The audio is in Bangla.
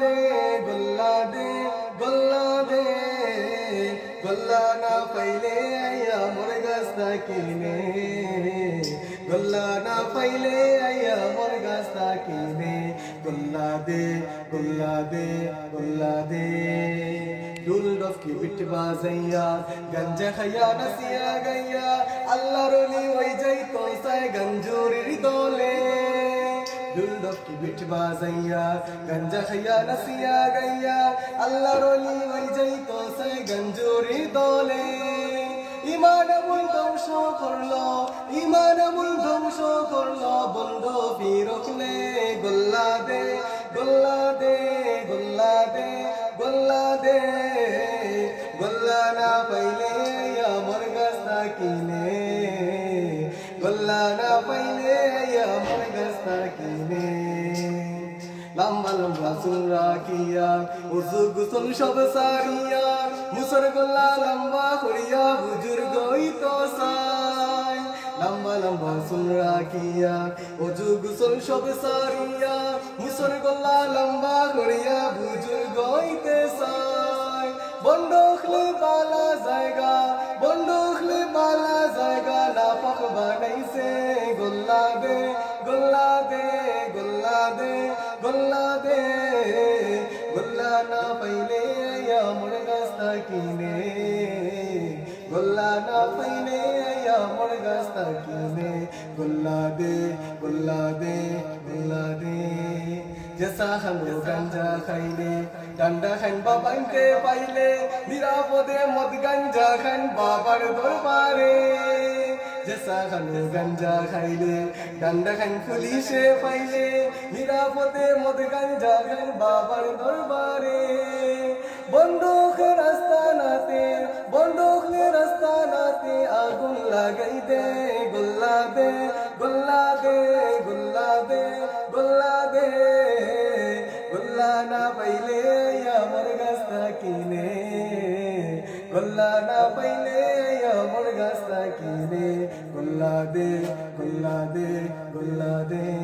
দে গোল্লা দে গোল্লা দে গোল্লা না পাইলে আইয়া মোর গাছটা কিনে গোল্লা না পাইলে আইয়া মোর গাছটা কিনে গোল্লা দে গোল্লা দে গোল্লা দে ডুল ডফকি বিট বাজাইয়া গঞ্জা খাইয়া নাসিয়া গাইয়া আল্লাহর ডফকি বিট বাজাইয়া গঞ্জা খাইয়া নাসিয়া গাইয়া আল্লাহর ওই গঞ্জুরির দোলে ইমান আমুল ধ্বংস করল ইমান ধ্বংস বন্ধ ফিরকলে গোল্লা দে গোল্লা দে গোল্লা দে গোল্লা দে গোল্লা না পাইলে আমার গাছটা কিনে আমার গাছটা কিনে লম্বা লম্বা চুল রাখিয়া, উজু গুসল সব সারিয়া, মুসর গোল্লা লম্বা করিয়া বুজুর্গ তো সাই। লম্বা লম্বা চুল রাখিয়া, উজু গুসল সব সারিয়া, মুসর গোল্লা লম্বা করিয়া বুজুর্গ তে সাই। বন্ধুখলে বালা জায়গা বন্ধুখলে বালা জায়গা না পাক বানাইছে গোল্লা দে গোল্লা দে গোল্লা না পাইলে আমার গাছটা কিনে গোল্লা না পাইলে আমার গাছটা কিনে গোল্লা দে গোল্লা দে গোল্লা দে জেসা খানো গাঞ্জা খাইলে ডান্ডা খান বাবাইতে পাইলে নিরাপদে মদ গাঞ্জা খান বাবার দরবারে জেসা খানো গাঞ্জা খাইলে ডান্ডা খান পুলিশে পাইলে, নিরাপদে মদ গাঞ্জা খান বাবার দরবারে। বন্দুক রাস্তা নাতে বন্দুক রাস্তা নাতে আগুন লাগাই দে, গোল্লা দে গোল্লা দে গোল্লা দে গোল্লা দে। গোল্লা না পাইলে আমার গাছটা কিনে, গোল্লা না পাইলে গাছটা কিনে গোল্লা দে গোল্লা দে গোল্লা দে